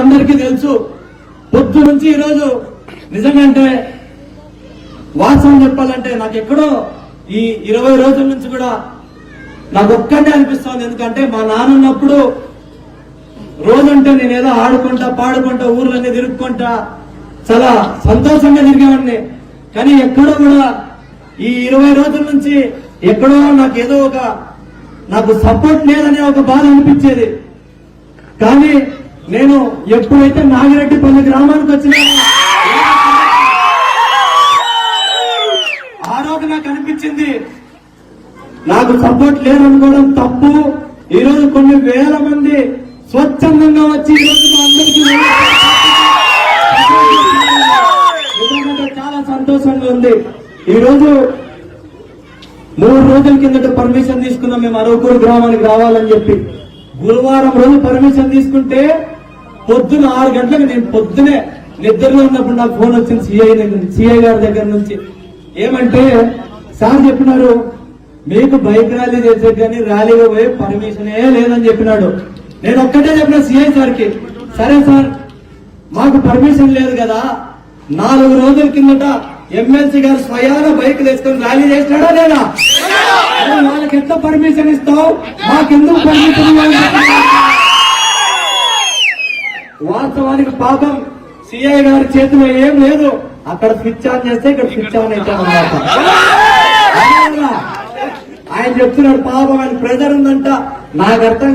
అందరికీ తెలుసు పొద్దు నుంచి ఈరోజు నిజంగా అంటే వాస్తవం చెప్పాలంటే నాకు ఎక్కడో ఈ ఇరవై రోజుల నుంచి కూడా నాకు ఒక్కటే అనిపిస్తోంది. ఎందుకంటే మా నాన్న ఉన్నప్పుడు రోజంటే నేను ఏదో ఆడుకుంటా పాడుకుంటా ఊర్లన్నీ తిరుగుకుంటా చాలా సంతోషంగా తిరిగేవాడిని. కానీ ఎక్కడో కూడా ఈ ఇరవై రోజుల నుంచి ఎక్కడో నాకు ఏదో ఒక నాకు సపోర్ట్ లేదనే ఒక బాధ అనిపించేది. కానీ నేను ఎప్పుడైతే నాగిరెడ్డిపల్లి గ్రామానికి వచ్చినా ఆ రోజు నాకు అనిపించింది నాకు సపోర్ట్ లేదనుకోవడం తప్పు. ఈ రోజు కొన్ని వేల మంది స్వచ్ఛందంగా వచ్చి ఈ రోజు అందరికీ చాలా సంతోషంగా ఉంది. ఈ రోజు మూడు రోజుల కిందట పర్మిషన్ తీసుకున్నాం మేము అరవకూరు గ్రామానికి రావాలని చెప్పి. గురువారం రోజు పర్మిషన్ తీసుకుంటే పొద్దున ఆరు గంటలకు నేను పొద్దునే నిద్రలో ఉన్నప్పుడు నాకు ఫోన్ వచ్చింది సిఐ దగ్గర సిఐ గారి దగ్గర నుంచి. ఏమంటే సార్ చెప్పినారు మీకు బైక్ ర్యాలీ చేసే కానీ ర్యాలీగా పోయే పర్మిషనే లేదని చెప్పినాడు. నేను ఒక్కటే చెప్పిన సిఐ సార్కి సరే సార్ మాకు పర్మిషన్ లేదు కదా నాలుగు రోజుల కిందట ఎమ్మెల్సీ గారు స్వయాన బైక్ వేసుకొని ర్యాలీ చేసినాడా లేదా? వాళ్ళకి ఎంత పర్మిషన్ ఇస్తావు? మాకెందుకు పర్మిషన్ వాస్తవానికి పాపం సిఐ గారి చేతిలో ఏం లేదు. అక్కడ స్విచ్ ఆన్ చేస్తే ఇక్కడ స్విచ్ ఆన్ అన్నమాట. ఆయన చెప్తున్నాడు పాపం ఆయన ప్రెజర్ ఉందంట. నాకు అర్థం